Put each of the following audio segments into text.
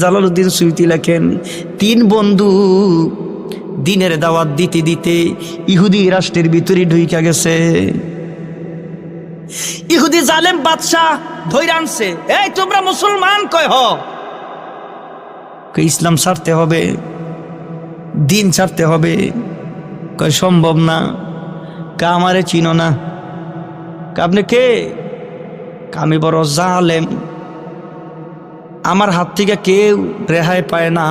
Jalaluddin সুইতি লেখেন, তিন বন্ধু দিনের দাওয়াত দিতে দিতে ইহুদি রাষ্ট্রের ভিতরে ঢুইকা গেছে। ইহুদি জালেম বাদশাহ ধৈর আনছে। এই, তোমরা মুসলমান কয় হ ইসলাম ছাড়তে হবে, দিন ছাড়তে হবে। কয়, সম্ভব না। কা আমারে চিনো না। আপনি কা? আমি বড় জালেম। আমার হাত থেকে কেউ রেহাই পায় না।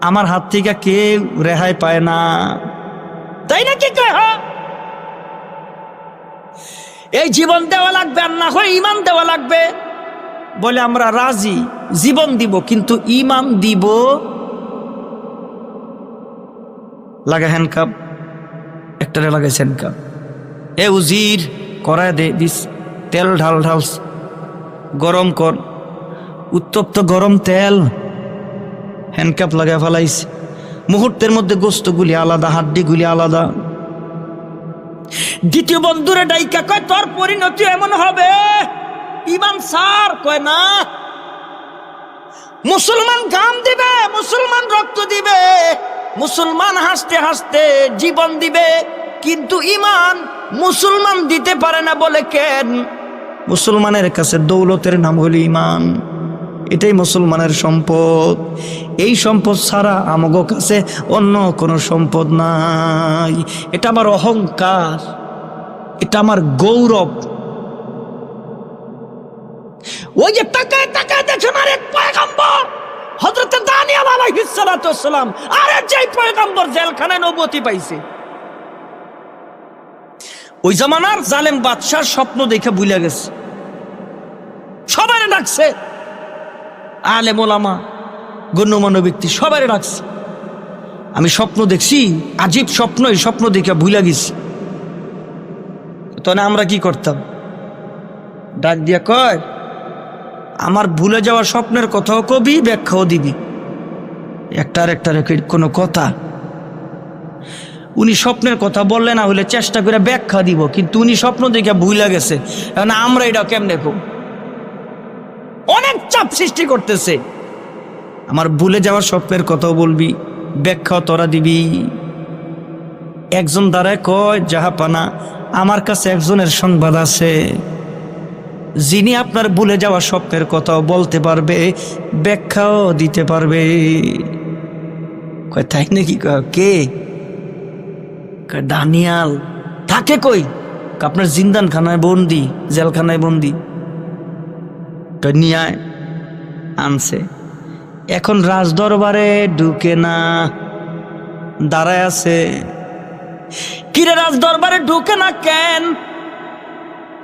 আমার হাত থেকে কেউ রেহাই পায় না। তাই নাকি কয়, হ? এই জীবন দেওয়া লাগবে আর না হয় ইমান দেওয়া লাগবে বলে আমরা রাজি। জীবন দিব, কিন্তু ইমান দিব লাগা হ্যান্ডকাপ একটারে লাগাইছে হ্যান্ডকাপ এ উজির, করায় দে, দিস, তেল ঢাল ঢাল গরম কর। উত্তপ্ত গরম তেল হ্যান্ডকাপ লাগায় ফেলাইছে মুহূর্তের মধ্যে গোস্তগুলি আলাদা, হাড্ডিগুলি আলাদা। দ্বিতীয় বন্ধুরে ডাইকা কয়, তোর পরিণতি এমন হবে? ইমান সার কয়, না। মুসলমান গাম দিবে, মুসলমান রক্ত দিবে, মুসলমান হাসতে হাসতে জীবন দিবে, কিন্তু ইমান মুসলমান দিতে পারে না বলে কেন? মুসলমানের কাছে দৌলতের নাম হলো ইমান এটাই মুসলমানের সম্পদ। এই সম্পদ ছাড়া আমগো কাছে অন্য কোনো সম্পদ নাই। এটা আমার অহংকার। এটা আমার গৌরব। ওই যে টাকায় টাকায় দেখেন আরেক পয়গম্বর হজরত আলাইহিস সালাতু ওয়াসসালাম আরে যেই পয়গম্বর জেলখানায় নবুয়তি পাইছে। ওই জামানার জালেম বাদশার স্বপ্ন দেখে ভুলে গেছে। সবাই ডাকছে। আলে ওলামা, গণ্যমান্য ব্যক্তি সবাই ডাকছে। আমি স্বপ্ন দেখছি, আজীব স্বপ্ন, এই স্বপ্ন দেখে ভুলে গেছি। তখন আমরা কি করতাম? ডাক দিয়া কয়, আমার ভুলে যাওয়া স্বপ্নের কথাও কবি, ব্যাখ্যাও দিবি। একটার একটার কোনো কথা উনি স্বপ্নের কথা বললে না হলে চেষ্টা করে ব্যাখ্যা দিব, কিন্তু উনি স্বপ্ন দেখে ভুলে গেছে। এখন আমরা এটা কেমনে কো? অনেক চাপ সৃষ্টি করতেছে। আমার ভুলে যাওয়ার স্বপ্নের কথাও বলবি, ব্যাখ্যাও তোরা দিবি। একজন দ্বারায় কয় জাহাপানা আমার কাছে একজনের সংবাদ আছে। যিনি আপনার ভুলে যাওয়া স্বপ্নের কথাও বলতে পারবে, ব্যাখ্যাও দিতে পারবে। তাই নাকি কে? দানিয়াল, থাকে কই? আপনার জিন্দান খানায় বন্দি, জেলখানায় বন্দি। নিয়ে আনছে। এখন রাজ দরবারে ঢুকে না, দাঁড়ায় আছে। কিরে রাজ দরবারে ঢুকে না কেন?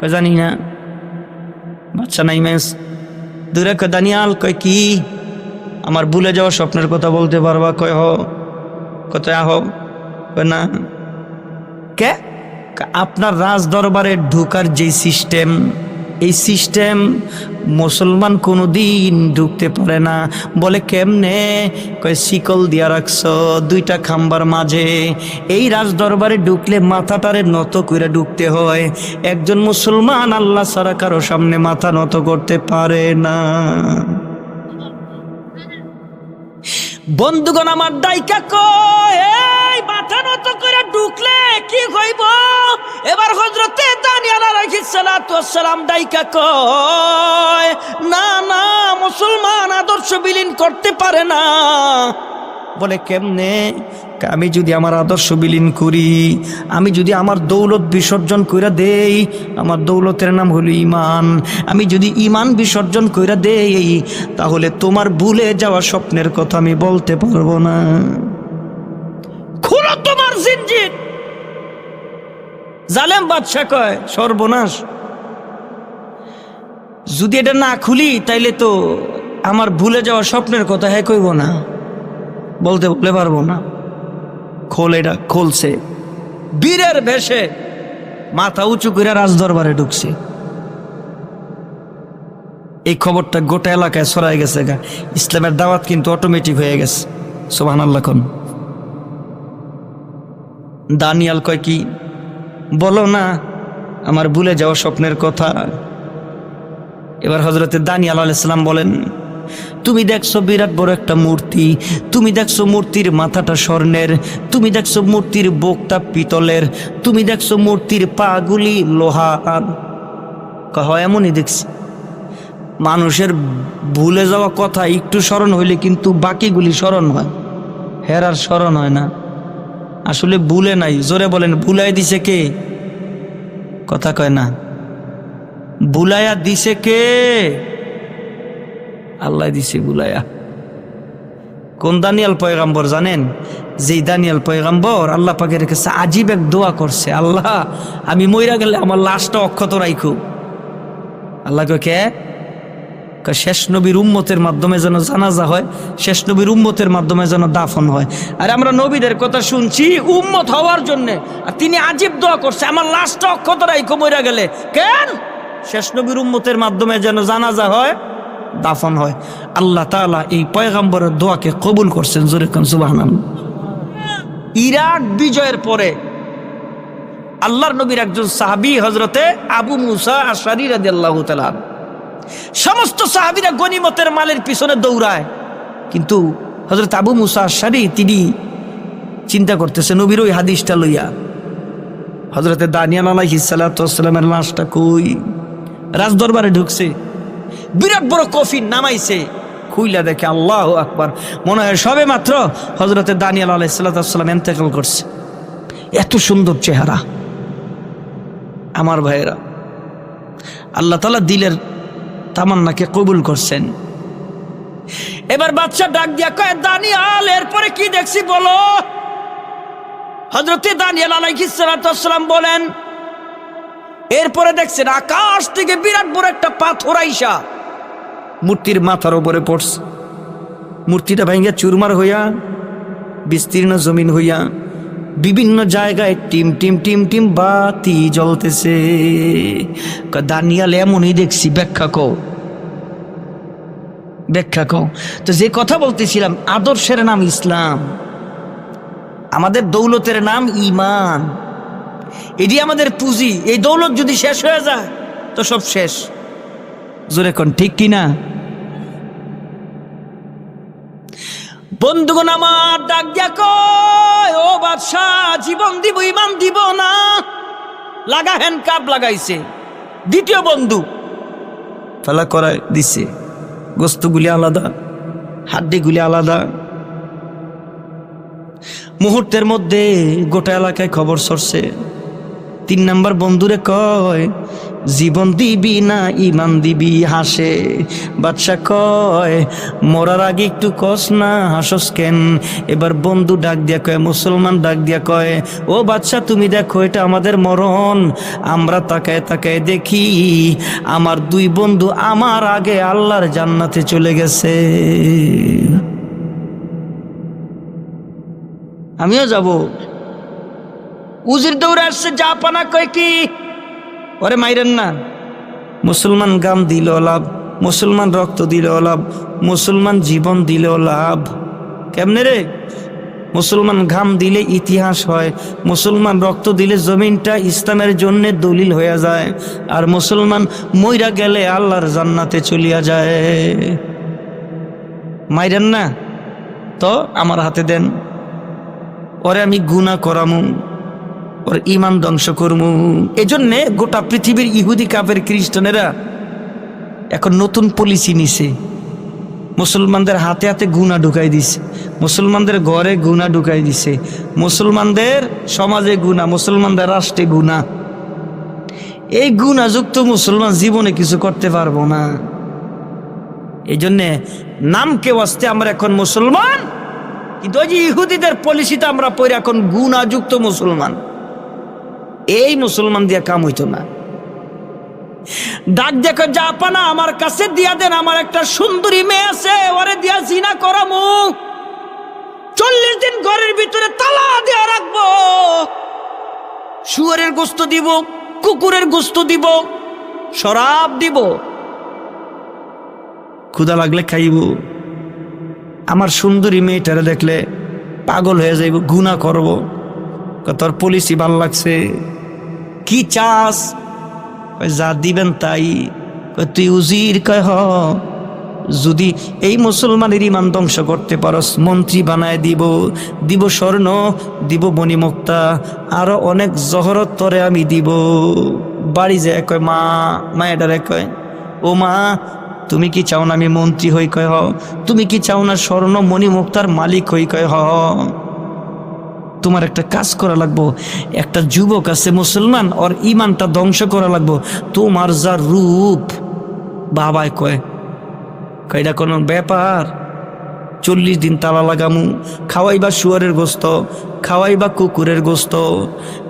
জানি না। বাচ্চা নাই মেস। দূরে কয় দানিয়াল কয় কি? আমার ভুলে যাওয়া স্বপ্নের কথা বলতে পারবা কয় হ? কত আহ না। কে? আপনার রাজ দরবারে ঢুকার যে সিস্টেম, এই সিস্টেম মুসলমান কোনোদিন ঢুকতে পারে না। বলে কেমনে? কয়, শিকল দিয়া রাখছ, দুইটা খাম্বার মাঝে। এই রাজ দরবারে ঢুকলে মাথাটারে নত করে ঢুকতে হয়। একজন মুসলমান আল্লাহ ছাড়া কারও সামনে মাথা নত করতে পারে না। বন্ধুগণ, আমার দায়িকা কয়? এই মাথা নত করে ঢুকলে কি হইব? এবার হজরতে দানিয়াল আলাইহিস সালাতু ওয়াসসালাম ডাইকা কয়, না না, মুসলমান আদর্শ বিলীন করতে পারে না। বলে, কেমনে? আমি যদি আমার আদর্শ বিলীন করি, আমি যদি আমার দৌলত বিসর্জন কইরা দেই, আমার দৌলতের নাম হলো ইমান আমি যদি ইমান বিসর্জন কইরা দেই, তাহলে তোমার ভুলে যাওয়া স্বপ্নের কথা আমি বলতে পারব না। তোমার জিনজির জালেম বাদশা কয়, সর্বনাশ। যদি এটা না খুলি, তাইলে তো আমার ভুলে যাওয়া স্বপ্নের কথা হ্যাঁ কইব না। বলতে বলতে পারব না। খোল এটা, খোলছে। বীরের বেশে মাথা উঁচু করে রাজদরবারে ঢুকছে। এই খবরটা গোটা এলাকায় ছড়াই গেছে ইসলামের দাওয়াত কিন্তু অটোমেটিক হয়ে গেছে। সোহান আল্লাহ দানিয়াল কয় কি, বলো না, আমার ভুলে যাওয়া স্বপ্নের কথা। এবার হজরতে দানিয়াল আলাইসালাম বলেন, তুমি দেখছ বিরাট বড় একটা মূর্তি, তুমি দেখছ মূর্তির মাথাটা স্বর্ণের, তুমি দেখছ মূর্তির বুকটা পিতলের, তুমি দেখছ মূর্তির পাগুলি লোহার কহ, এমনই দেখছি। মানুষের ভুলে যাওয়া কথা একটু স্মরণ হইলে কিন্তু বাকিগুলি স্মরণ হয়, হেরার স্মরণ হয় না। আসলে ভুলে নাই। জোরে বলেন, ভুলাই দিছে কে? কথা কয় না। বুলায়া দিছে কে? আল্লাহ দিছে বুলায়া কোন দানিয়াল পয়গাম্বর জানেন? যেই দানিয়াল পয়গাম্বর আল্লাহ পাকের কাছে আজীব এক দোয়া করছে, আল্লাহ, আমি মইরা গেলে আমার লাশটা অক্ষত রাইখো। আল্লাহ কয়, কে? শেষ নবীর উম্মতের মাধ্যমে যেন জানাজা হয়, শেষ নবীর উম্মতের মাধ্যমে যেন দাফন হয়। আর আমরা নবীদের কথা শুনছি, উম্মত হওয়ার জন্য। আর তিনি আজীব দোয়া করছে, আমার লাশটা অক্ষত রাইখো মইরা গেলে। কেন? শেষ নবীর উম্মতের মাধ্যমে যেন জানাজা হয়, দাফন হয়। আল্লাহ তাআলা এই পয়গাম্বরের দোয়াকে কবুল করছেন, জোরে খান সুবহানাল্লাহ। ইরাক বিজয়ের পরে আল্লাহর নবীর একজন সাহাবী হজরতে আবু মুসা আশারি রাদিয়াল্লাহু তাআলা সমস্ত সাহাবীরা গনিমতের মালের পিছনে দৌড়ায়। কিন্তু হজরত আবু মুসা আশারি তিনি চিন্তা করতেছে নবীর ওই হাদিসটা লইয়া হজরতে দানিয়াল আলাইহিস সালামের লাশটা কই? রাজদরবারে ঢুকছে, বিরাট বড় কফিন নামাইছে, খুইলা দেখে আল্লাহ আকবার। মনে হয় সবে মাত্র হজরতে দানিয়াল আলাইসাল্লাম এন্তেকাল করছে। এত সুন্দর চেহারা। আমার ভাইয়েরা, আল্লাহ তালা দিলের তামান্নাকে কবুল করছেন। এবার বাচ্চা ডাক দিয়া কয়, দানিয়াল, এরপরে কি দেখছি বলো? হজরতে দানিয়াল আলাইহিসালাম বলেন, এরপরে দেখছেন আকাশ থেকে বিরাট বড় একটা পাথর আইসা। মূর্তির মাথার উপরে পড়ছে। মূর্তিটা ভেঙে চুরমার হইয়া, বিস্তীর্ণ জমিন হইয়া বিভিন্ন জায়গায় টিম টিম টিম টিম বাতি জ্বলতেছে। দানিয়াল এমনই দেখছি, ব্যাখ্যা কো ব্যাখ্যা কো তো যে কথা বলতেছিলাম, আদর্শের নাম ইসলাম। আমাদের দৌলতের নাম ইমান এটি আমাদের পুঁজি। এই দৌলত যদি শেষ হয়ে যায়, তো সব শেষ। জোরে কোন, ঠিক কিনা? বন্ধুগণ, আমার ডাক দিয়া ও বাদশাহ, জীবন দিব, ইমান দিব না। লাগা হ্যান্ড কাপ লাগাইছে। দ্বিতীয় বন্ধু। ফেলা করায় দিছে। গোস্তগুলি আলাদা, হাড্ডিগুলি আলাদা। মুহূর্তের মধ্যে গোটা এলাকায় খবর সরছে তিন নাম্বার বন্ধুরে কয়, জীবন দিবি না ইমান দিবি, হাসে। বাদশা কয়, মরার আগে একটু কস না, হাসস কেন? এবার বন্ধু ডাক দিয়া কয়, মুসলমান ডাক দিয়া কয়, ও বাদশা, তুমি দেখো, এটা আমাদের মরণ। আমরা তাকায় তাকায় দেখি, আমার দুই বন্ধু আমার আগে আল্লাহর জান্নাতে চলে গেছে। আমিও যাব। উজির দৌড়ে আসছে, যা পানা কয় কি? ওরে মাইরেন না। মুসলমান গাম দিল লাভ, মুসলমান রক্ত দিল লাভ, মুসলমান জীবন দিল লাভ। কেমনে রে? মুসলমান ঘাম দিলে ইতিহাস হয়, মুসলমান রক্ত দিলে জমিনটা ইসলামের জন্য দলিল হয়ে যায়, আর মুসলমান মইরা গেলে আল্লাহর জান্নাতে চলিয়া যায়। মাইরেন না? তো আমার হাতে দেন। ওরে আমি গুণা করামু। ওর ইমান ধ্বংস করমু। এজন্যে গোটা পৃথিবীর ইহুদি কাপের খ্রিস্টানেরা এখন নতুন পলিসি নিছে। মুসলমানদের হাতে হাতে গুণা ঢুকাই দিছে। মুসলমানদের ঘরে গুণা ঢুকাই দিছে। মুসলমানদের সমাজে গুণা মুসলমানদের রাষ্ট্রে গুণা এই গুণাযুক্ত মুসলমান জীবনে কিছু করতে পারব না। এই জন্যে নামকে ওয়াস্তে আমরা এখন মুসলমান, কিন্তু ওই যে ইহুদিদের পলিসিটা আমরা পড়ে এখন গুণাযুক্ত মুসলমান। এই মুসলমান দিয়া কাম হইতো না। ডাক দেখো যা জাপানা, আমার কাছে দিয়া দেন, আমার একটা সুন্দরী মেয়ে আছে, ওরে দিয়া জিনা করামু চল্লিশ দিন ঘরের ভিতরে তালা দেওয়া রাখব। শুয়ারের গোস্ত দিব, কুকুরের গোস্ত দিব, শরাব দিব। ক্ষুদা লাগলে খাইব। আমার সুন্দরী মেয়েটারে দেখলে পাগল হয়ে যাইব গুণা করব। তোর পলিসি ভালো লাগছে? কি চাস? যা দিবেন তাই। তুই উজির? কয়, হ। যদি এই মুসলমানের ইমান ধ্বংস করতে পারস, মন্ত্রী বানায় দিব দিব স্বর্ণ, দিব মণিমুক্তা, আরও অনেক জহরত তরে আমি দিব। বাড়ি যায় কয়, মা মায়েরারে কয়, ও মা, তুমি কি চাও না আমি মন্ত্রী হই? কয়, হ। তুমি কি চাও না স্বর্ণ, মণিমুক্তার মালিক হই? কয়, হ। তোমার একটা কাজ করা লাগবো। একটা যুবক আছে মুসলমান, ওর ইমানটা ধ্বংস করা লাগবো। তোমার যা রূপ বাবায় কয় কয় এটা কোনো ব্যাপার? চল্লিশ দিন তালা লাগামু, খাওয়াইবা শুয়ারের গোস্ত, খাওয়াইবা কুকুরের গোস্ত,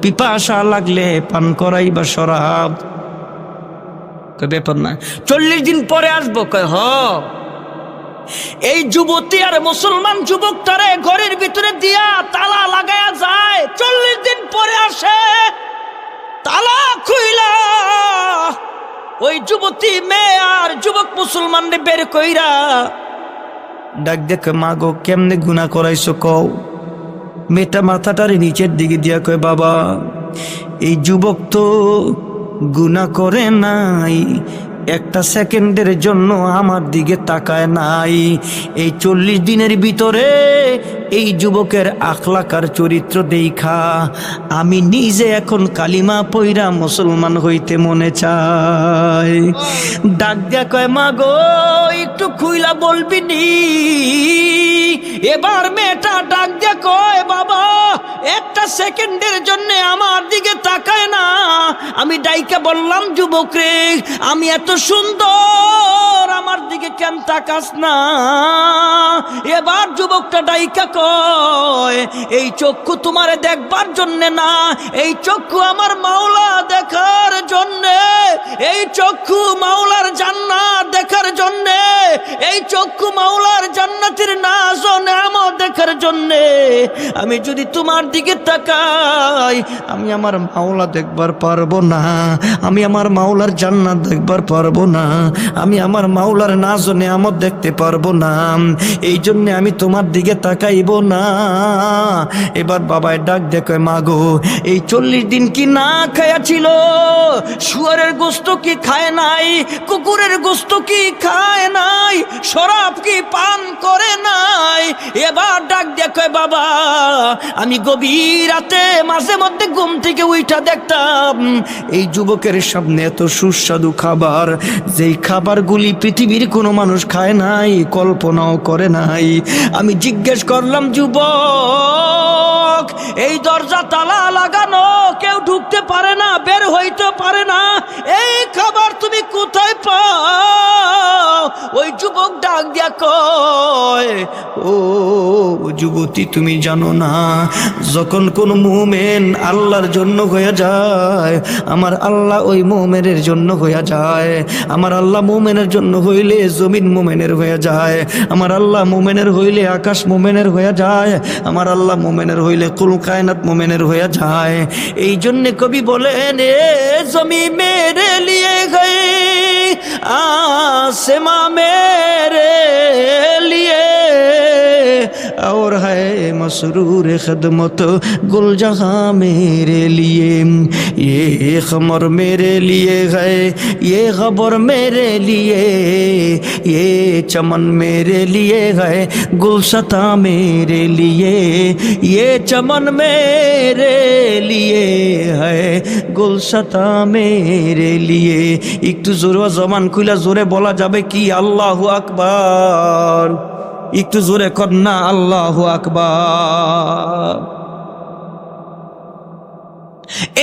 পিপাসা লাগলে পান করাইবা শরাব। কয়, ব্যাপার না। চল্লিশ দিন পরে আসব। কয়, হ। এই যুবতী আর মুসলমান যুবক তারে ঘরের ভিতরে দিয়া তালা লাগায়া যায়। চল্লিশ দিন পরে আসে, তালা খুইলা। ওই যুবতী মেয়ে আর যুবক মুসলমান বের কইরা ডাক দেখে মা গো কেমনে গুণা করাইছো কও? মেয়েটা মাথাটারে নিচের দিকে দিয়া কয়, বাবা, এই যুবক তো গুণা করে নাই একটা সেকেন্ডের জন্য আমার দিকে তাকায় নাই। এই চল্লিশ দিনের ভিতরে এই যুবকের আখলাকার চরিত্র দেখা। আমি নিজে এখন কালিমা পইরা মুসলমান হইতে মনে চাই। ডাক দিয়া কয় মা একটু খুইলা বলবি নি? এবার সেকেন্ডের জন্য আমার দিকে তাকায় না। আমি ডাইকা বললাম, যুবক রে, আমি এত সুন্দর, আমার দিকে কেন তাকাস না? এবার যুবকটা ডাইকা কয়, এই চক্ষু তোমারে দেখবার জন্য না, এই চক্ষু আমার মাওলা দেখার জন্যে, এই চক্ষু মাওলার জান্নাত দেখার জন্যে, এই চক্ষু মাওলার জান্নাতের নাজ ও নেয়ামত দেখার জন্যে। আমি যদি তোমার দিকে তাকাই আমি আমার মাওলা দেখবার পারব না, আমি আমার মাওলার জান্নাত দেখবার পারব না, আমি আমার মাওলার নাজ নেয়ামত দেখতে পারব না এই জন্যে আমি তোমার দিকে তাকাইব না। এবার বাবায় ডাক দেখে, মাগো, এই চল্লিশ দিন কি না খায়া ছিল? শুয়ারের গোস্ত কি খায় নাই? কুকুরের গোস্ত কি খায় নাই? শরাব কি পান করে নাই? এবার ডাক দেখে, বাবা, আমি গভীর রাতে মাঝে মধ্যে ঘুম থেকে উইঠা দেখতাম, এই যুবকের সামনে এত সুস্বাদু খাবার, যেই খাবারগুলি পৃথিবীর কোনো মানুষ খায় নাই, কল্পনাও করে নাই। আমি জিজ্ঞেস করলাম, যুবক, এই দরজা তালা লাগানো কেউ ঢুকতে পারে না, বের হইতে পারে না, এই খাবার তুমি কোথায় পাও? ওই যুবক ডাক দিয়া কয়, ও যুবতী, তুমি জানো না, যখন কোন মোমেন আল্লাহর জন্য হয়ে যায়, আমার আল্লাহ ওই মোমেনের জন্য হয়ে যায়, আমার আল্লাহ মোমেনের জন্য হইলে জমিন মোমেনের হয়ে যায়, আমার আল্লাহ মোমেনের হইলে আকাশ মোমেনের হয়ে যায়, আমার আল্লাহ মোমেনের হইলে কুল কায়নাত মোমেনের হয়ে যায়। এই জন্যে কবি বলেন, এ জমি মেরে লিয়ে গয়ে মা मेरे लिए और है मसरूर खदमत गुल जहाँ मेरे लिए ये खमर मेरे लिए है ये खबर मेरे लिए ये चमन मेरे लिए है गुलशता मेरे लिए ये चमन मेरे लिए है গুলশাতা মেরে লিয়ে একটু জোরে জমান খুইলা জোরে বলা যাবে কি আল্লাহ আকবার একটু জোরে কন্যা আল্লাহ আকবার।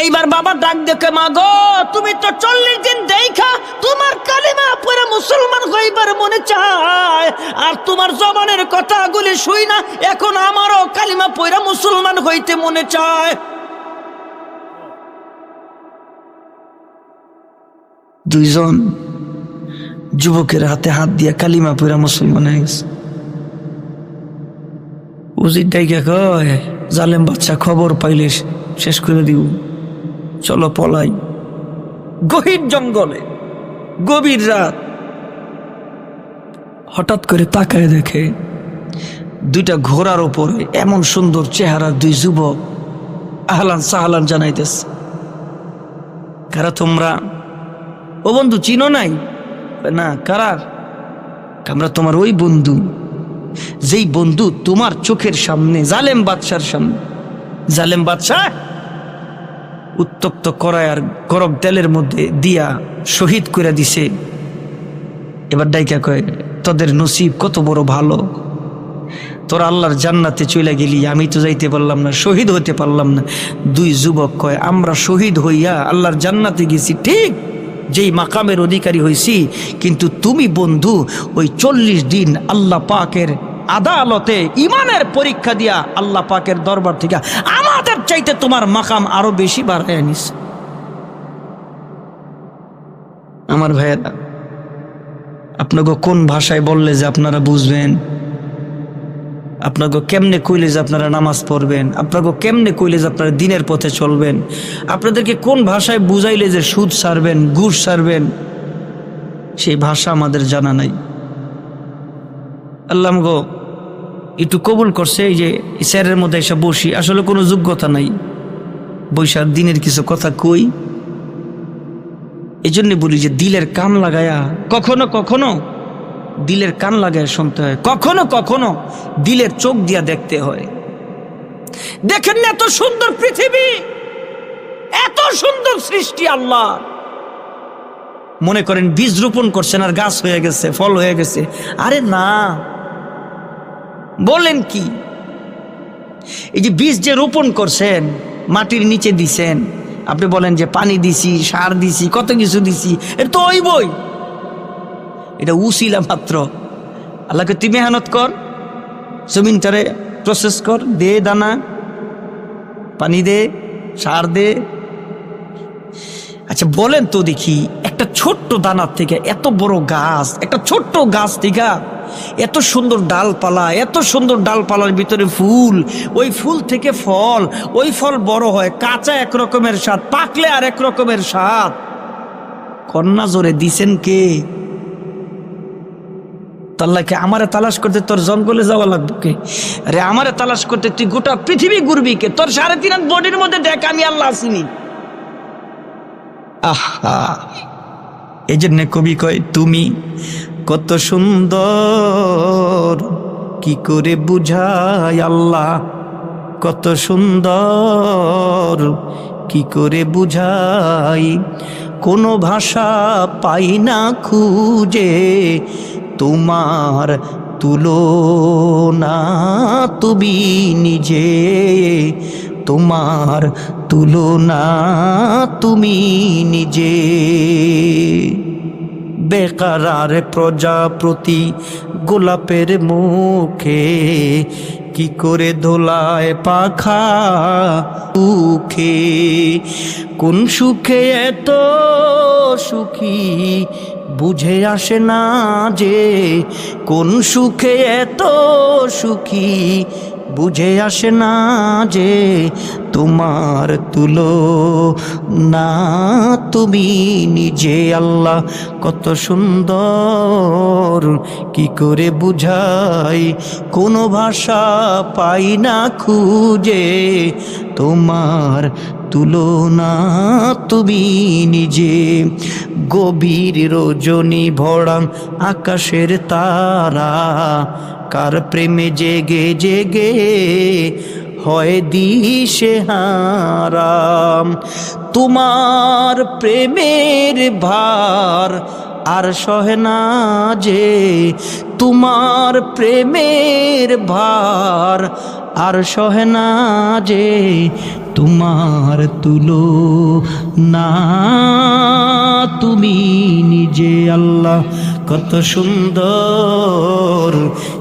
এইবার বাবা ডাক দেখে মা গো তুমি তো চল্লিশ দিন দেখা তোমার কালিমা পরে মুসলমান হইবার মনে চায়, আর তোমার জবানের কথাগুলি শুই না, এখন আমারও কালিমা পয়রা মুসলমান হইতে মনে চায়। দুইজন যুবকের হাতে হাত দিয়া কালিমা পইরা মুসলমান হয়ে গেছে। উজির ডাইকা কয়, জালেম বাচ্চা খবর পাইলে শেষ করে দিব। চলো পলাই। গভীর জঙ্গলে, গভীর রাত। হঠাৎ করে তাকায় দেখে, দুইটা ঘোড়ার ওপরে এমন সুন্দর চেহারা দুই যুবক আহলান সাহালান জানাইতেছে। কারা তোমরা? ও বন্ধু, চিনো নাই? না, কারার? আমরা তোমার ওই বন্ধু। যেই বন্ধু তোমার চোখের সামনে, জালেম বাদশার সামনে। জালেম বাদশাহ উত্তপ্ত করায় আর গরম তেলের মধ্যে দিয়া শহীদ করে দিছে। এবার ডাইকা কয়, তোদের নসিব কত বড় ভালো। তোরা আল্লাহর জান্নাতে চলে গেলি, আমি তো যাইতে পারলাম না, শহীদ হতে পারলাম না। দুই যুবক কয়, আমরা শহীদ হইয়া আল্লাহর জান্নাতে গেছি, ঠিক যেই মাকামের অধিকারী হয়েছি কিন্তু তুমি বন্ধু, ওই চল্লিশ দিন আল্লাহ পাকের আদালতে ইমানের পরীক্ষা দিয়া আল্লাহ পাকের দরবার থেকে আমাদের চাইতে তোমার মাকাম আরও বেশি বাড়ায় আনিস আমার ভাইয়েরা, আপনাকে কোন ভাষায় বললে যে আপনারা বুঝবেন? আপনাকে কেমনে কইলে যে আপনারা নামাজ পড়বেন? আপনাকে কেমনে কইলে যে আপনারা দিনের পথে চলবেন? আপনাদেরকে কোন ভাষায় বুঝাইলে যে সুদ সারবেন, ঘুষ সারবেন? সেই ভাষা আমাদের জানা নাই। আল্লাহ গো একটু কবুল করছে এই যে স্যারের মধ্যে এসে বসি। আসলে কোনো যোগ্যতা নাই। বৈশাখ দিনের কিছু কথা কই? এই জন্য বলি যে দিলের কান লাগায়া, কখনো কখনো দিলের কান লাগায় শুনতে হয়। কখনো কখনো দিলের চোখ দিয়া দেখতে হয়। দেখেন না এত সুন্দর পৃথিবী! এত সুন্দর সৃষ্টি আল্লাহ! মনে করেন বীজ রোপণ করছেন আর গাছ হয়ে গেছে, ফল হয়ে গেছে। আরে না! বলেন কি? এই যে বীজ যে রোপণ করছেন, মাটির নিচে দিছেন, আপনি বলেন যে পানি দিছি, সার দিছি, কত কিছু দিছি এটা তো ওই বই। এটা উসিলা মাত্র। আল্লাহকে তুই মেহনত কর জমিনটারে প্রসেস কর, দে দানা, পানি দে, সার দে। আচ্ছা বলেন তো দেখি, একটা ছোট্ট দানার থেকে এত বড় গাছ, একটা ছোট্ট গাছ থেকে এত সুন্দর ডালপালা, এত সুন্দর ডালপালার ভিতরে ফুল, ওই ফুল থেকে ফল, ওই ফল বড় হয়, কাঁচা এক রকমের স্বাদ, পাকলে আর এক রকমের স্বাদ। কন্যা জোরে দিছেন কে? তাল্লাকে আমারে তালাশ করতে তোর জঙ্গলে যাওয়া লাগবে কে? আরে আমারে তালাশ করতে তুই গোটা পৃথিবী ঘুরবি কে? তোর সাড়ে তিন বডির মধ্যে দেখ, আমি আল্লাহ আসিনি। আহা! এই জন্য কবি কয়, তুমি কত সুন্দর, কি করে বুঝাই আল্লাহ? কত সুন্দর, কি করে বুঝাই কোনো ভাষা পাই না খুঁজে তোমার তুলো না তুমি নিজে, তোমার তুলনা তুমি নিজে। বেকারার প্রজাপতি গোলাপের মুখে কি করে দোলায় পাখা সুখে? কোন সুখে এত সুখী বুঝে আসে না যে কোন সুখে এত সুখী বুঝে আসে না যে তোমার তুলো না। তুমি নিজে আল্লাহ কত সুন্দর, কি করে বুঝাই? কোনো ভাষা পাই না খুঁজে তোমার তুলনা। তুমি নিজে গভীর রজনী ভরা আকাশের তারা। কার প্রেমে জেগে জেগে হয় দিশে হারাম। তোমার প্রেমের ভার আর সহে না যে তোমার প্রেমের ভার আর সহে না যে তোমার তুলো না তুমি নিজে আল্লাহ কত সুন্দর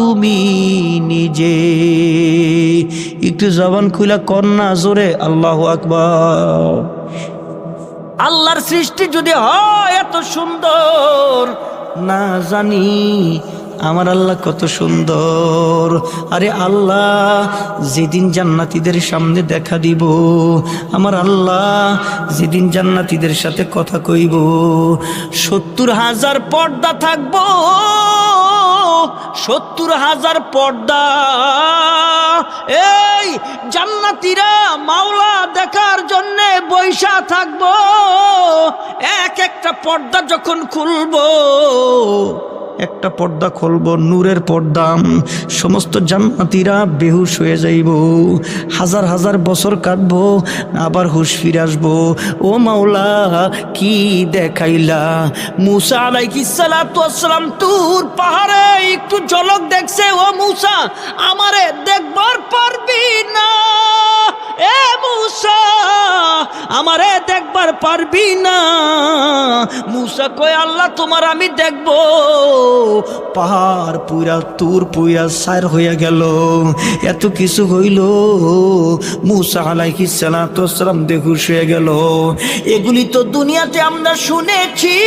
তুমি নিজে। একটু জবান খুলা কন্যা জোরে, আল্লাহ আকবার। আল্লাহর সৃষ্টি যদি হয় এত সুন্দর, না জানি আমার আল্লাহ কত সুন্দর। আরে আল্লাহ, যেদিন জান্নাতীদের সামনে দেখা দিব, আমার আল্লাহ যেদিন জান্নাতীদের সাথে কথা কইব, সত্তর হাজার পর্দা থাকব। সত্তর হাজার পর্দা। এই জান্নাতিরা মাওলা দেখার জন্যে বৈশা থাকব। এক একটা পর্দা যখন খুলবো একটা পর্দা খুলবো, নূরের পর্দা। সমস্ত জান্নাতীরা বেহুশ হয়ে যাইব। হাজার হাজার বছর কাটবো, আবার হুশ ফিরে আসব। ও মাওলা, কি দেখাইলা? মুসা ওয়াসসালাম তুর পাহাড়ে একটু ঝলক দেখছে। ও মুসা, আমারে দেখবার পারবি না। এ মুসা, আমারে দেখবার পারবি না। মুসা কয়, আল্লাহ, তোমার আমি দেখব। পাহাড় পুরা, তুর পুরা সার হইয়া গেল। এত কিছু হইল। মুসা সালাতু ওয়াসসালাম বেহুশ হয়ে গেল। এগুলি তো দুনিয়াতে আমরা শুনেছি।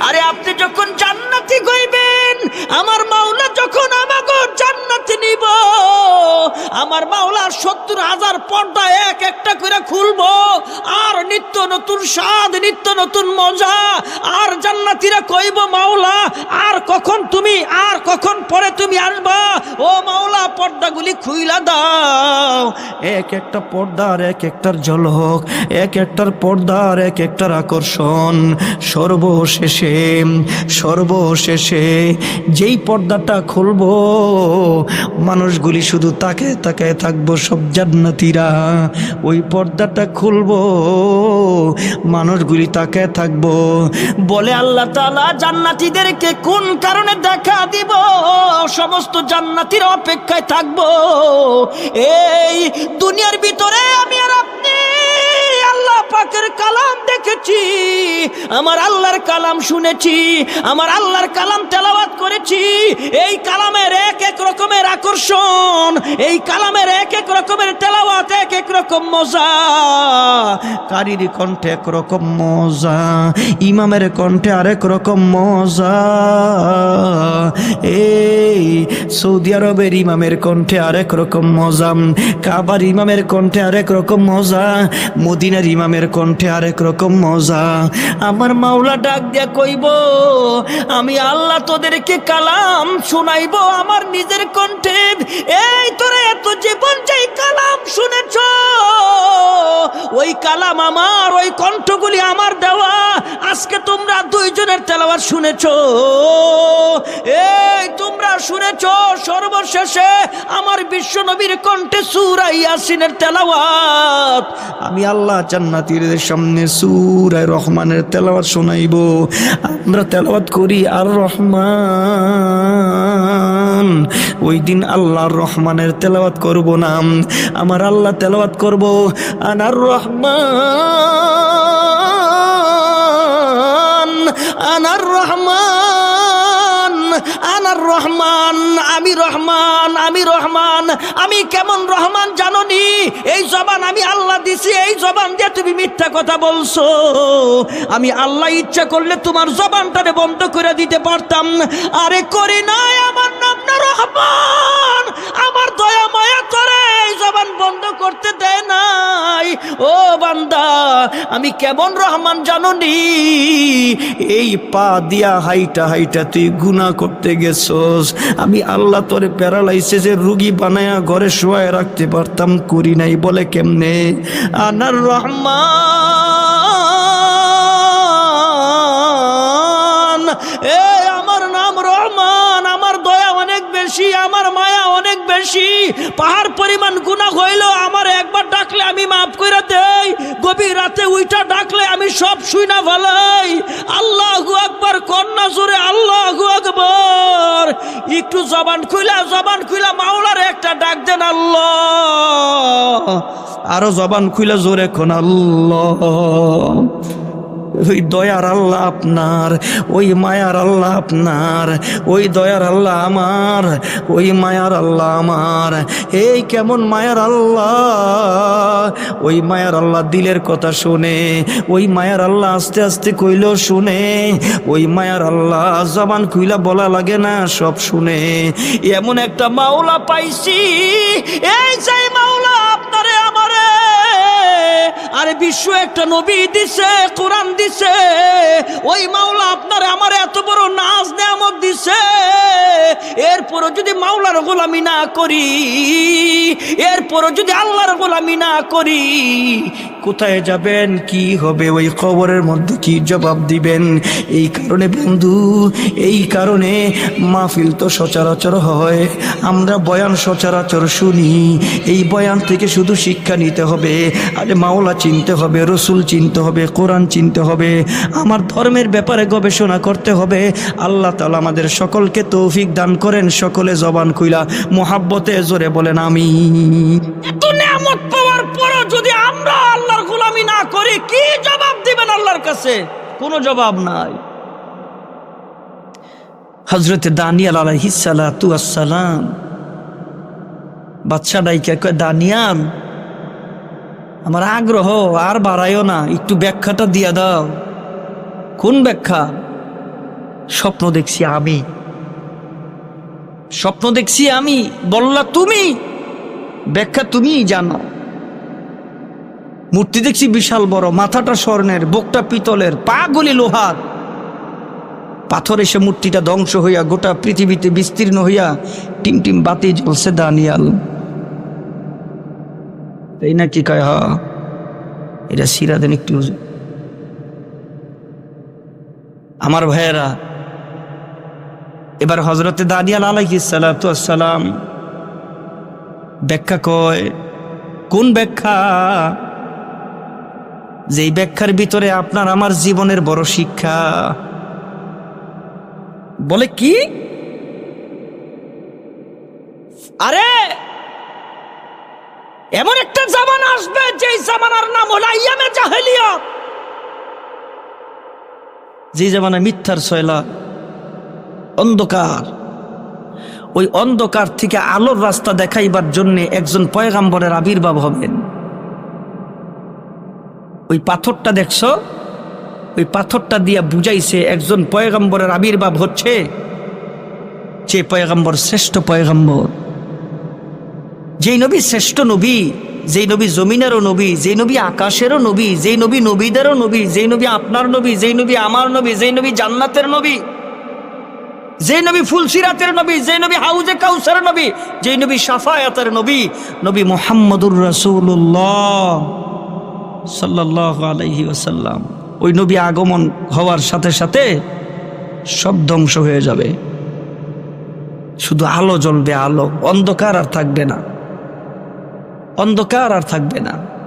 আরে, আপনি যখন জান্নাতি কইবেন আমার মাওলা যখন আমাকে জান্নাতে নিব, আমার মাওলার সত্তর হাজার পর্দা এক একটা করে খুলব। আর নিত্য নতুন স্বাদ, নিত্য নতুন মজা, আর জান্নাতিরা কইব, মাওলা, আর কখন তুমি, আর কখন পরে তুমি আসবা ও মাওলা, পর্দাগুলি খুইলা দাও। এক একটা পর্দার এক একটার ঝলক, এক একটার পর্দার এক একটার আকর্ষণ। সর্বশেষে সর্বশেষে যেই পর্দাটা খুলবো, মানুষগুলি শুধু তাকে তাকে থাকব সব জান্নাতিরা। ওই পর্দাটা খুলবো, মানুষগুলি তাকে থাকব। বলে আল্লাহ তালা জান্নাতিদেরকে কোন কারণে দেখা দিব? সমস্ত জান্নাতির অপেক্ষায় থাকব। এই দুনিয়ার ভিতরে আমি আর পাকের কালাম দেখেছি, আমার আল্লাহর কালাম শুনেছি, আমার আল্লাহর কালাম তেলাওয়াত করেছি। এই কালামের এক এক রকমের আকর্ষণ, এই কালামের এক এক রকমের তেলাওয়াত, এক এক রকম মজা। কারির কণ্ঠে এক রকম মজা, ইমামের কণ্ঠে আরেক রকম মজা। এই সৌদি আরবের ইমামের কণ্ঠে আরেক রকম মজা, কাবার ইমামের কণ্ঠে আরেক রকম মজা, মদিনার ইমামের কণ্ঠে আরেক রকম মজা। আমার মাওলা ডাক দিয়া কইব, আমি আল্লাহ তোদেরকে কালাম শোনাইব আমার নিজের কণ্ঠে। এই তোরা এত জীবন যেই কালাম শুনেছ, ওই কালাম আমার, ওই কণ্ঠগুলি আমার দেওয়া। আজকে তোমরা দুইজনের তেলাওয়াত শুনেছ। এই তোমরা শুনেছ, সর্বশেষে আমার বিশ্ব নবীর কণ্ঠে সুরাই ইয়াসিনের তেলাওয়াত। আমি আল্লাহ জান্নাতীদের সামনে সুরায় রহমানের তেলাওয়াত শোনাইব। আমরা তেলাওয়াত করি আর রহমান। ওই দিন আল্লাহর রহমানের তেলাওয়াত করব না। আমার আল্লাহ তেলাওয়াত করব, আনার রহমান আনার রহমান। আনার রহমান, আমি রহমান আমি রহমান। আমি কেমন রহমান জাননি? এই জবান আমি আল্লাহ দিছি, এই জবান দিয়ে তুমি মিথ্যা কথা বলছো। আমি আল্লাহ ইচ্ছা করলে তোমার জবানটারে বন্ধ করে দিতে পারতাম। আরে করি নাই, আমার নাম না রহমান। আমার দয়া মায়া করে এই জবান বন্ধ করতে দেয় নাই। ও বান্দা, আমি কেমন রহমান জাননি? এই পা দিয়া হাইটা হাইটা তুই গুণা করতে গেছস। আমি আল্লাহ তোরে প্যারালাইসিসের রুগী বানায়া ঘরে শোয়ায় রাখতে পারতাম, করি নাই বলে কেমনে? আনার রহমান, এ বেশি, আমার মায়া অনেক বেশি। পাহাড় পরিমাণ গুণা হইল আমার একবার ডাকলে আমি মাফ করে দেই। গভীর রাতে উইটা ডাকলে আমি সব শুই না ভালাই আল্লাহ আকবার, কন্যা জোরে আল্লাহ আকবার। একটু জবান খুইলা জবান খুইলা মাওলার একটা ডাক দেন আল্লাহ। আরও জবান খুইলা জোরে কোন আল্লাহ। ওই দয়ার আল্লাহ আপনার, ওই মায়ার আল্লাহ আপনার, ওই দয়ার আল্লাহ আমার, ওই মায়ার আল্লাহ আমার। এই কেমন মায়ার আল্লাহ? ওই মায়ার আল্লাহ দিলের কথা শুনে, ওই মায়ার আল্লাহ আস্তে আস্তে কইলেও শুনে, ওই মায়ার আল্লাহ জবান কইলা বলা লাগে না, সব শুনে। এমন একটা মাওলা পাইছি, এই যে মাওলা আপনারে আমারে আরে বিশ্ব একটা নবী দিছে, কোরআন দিছে। ওই মাওলা আপনার আমার এত বড় নাচ নেয়ামত দিছে। এরপরও যদি মাওলার গোলামি না করি, এরপরও যদি আল্লাহর গোলামি না করি কোথায় যাবেন? কি হবে? ওই খবরের মধ্যে কি জবাব দিবেন? এই কারণে বন্ধু, এই কারণে মাহফিল তো সচরাচর হয়। আমরা বয়ান সচরাচর শুনি। এই বয়ান থেকে শুধু শিক্ষা নিতে হবে। আরে মাওলা চিনতে হবে, রসুল চিনতে হবে, কোরআন চিনতে হবে। আমার ধর্মের ব্যাপারে গবেষণা করতে হবে। আল্লাহ তালা আমাদের সকলকে তৌফিক দান করেন। সকলে জবান খুইলা, মোহাব্বতে জোরে বলেন আমি পাওয়ার পরও যদি আমরা আল্লাহর গোলামি না করি কি জবাব দিবেন আল্লাহর কাছে? কোনো জবাব নাই। হজরতে দানিয়াল আলাইহিসালাতু আসসালাম বাচ্চা ডাইকে কয়, দানিয়াল, আমার আগ্রহ আর বাড়াইও না, একটু ব্যাখ্যাটা দিয়া দাও। কোন ব্যাখ্যা? স্বপ্ন দেখছি আমি। স্বপ্ন দেখছি আমি, বললা তুমি, ব্যাখ্যা তুমিই জানো। মূর্তি দেখছি বিশাল বড়, মাথাটা স্বর্ণের, বুকটা পিতলের, পা গুলি লোহার। পাথর এসে মূর্তিটা ধ্বংস হইয়া গোটা পৃথিবীতে বিস্তীর্ণ হইয়া টিম টিম বাতি জ্বলছে দানিয়াল। এই না কি কয় এটা সিরা দেন একটু আমার ভাইয়েরা, এবার হজরতে দানিয়াল আলাইসালাম ব্যাখ্যা কয়, কোন ব্যাখ্যা? যেই ব্যাখ্যার ভিতরে আপনার আমার জীবনের বড় শিক্ষা। বলে কি? আরে, এমন একটা জামান আসবে যে জামানার নাম হলো আইয়ামে জাহেলিয়া যে জামানা মিথ্যার সয়লা অন্ধকার। ওই অন্ধকার থেকে আলোর রাস্তা দেখাইবার জন্য একজন পয়গাম্বরের আবির্ভাব হবেন। ওই পাথরটা দেখছ ওই পাথরটা দিয়া বুঝাইছে একজন পয়গাম্বরের আবির্ভাব হচ্ছে যে পয়গাম্বর শ্রেষ্ঠ পয়গাম্বর যেই নবী শ্রেষ্ঠ নবী যেই নবী জমিনেরও নবী যেই নবী আকাশেরও নবী যেই নবী নবীদেরও নবী যেই নবী আপনার নবী যেই নবী আমার নবী যেই নবী জান্নাতের নবী যেই নবী ফুলসিরাতের নবী যেই নবী হাউজে কাউসার নবী যেই নবী সাফায়াতের নবী নবী মোহাম্মদুর রাসূলুল্লাহ সাল্লাল্লাহু আলাইহি ওসাল্লাম ওই নবী আগমন হওয়ার সাথে সাথে সব ধ্বংস হয়ে যাবে। শুধু আলো জ্বলবে আলো, অন্ধকার আর থাকবে না। অন্ধকার আর থাকবে না।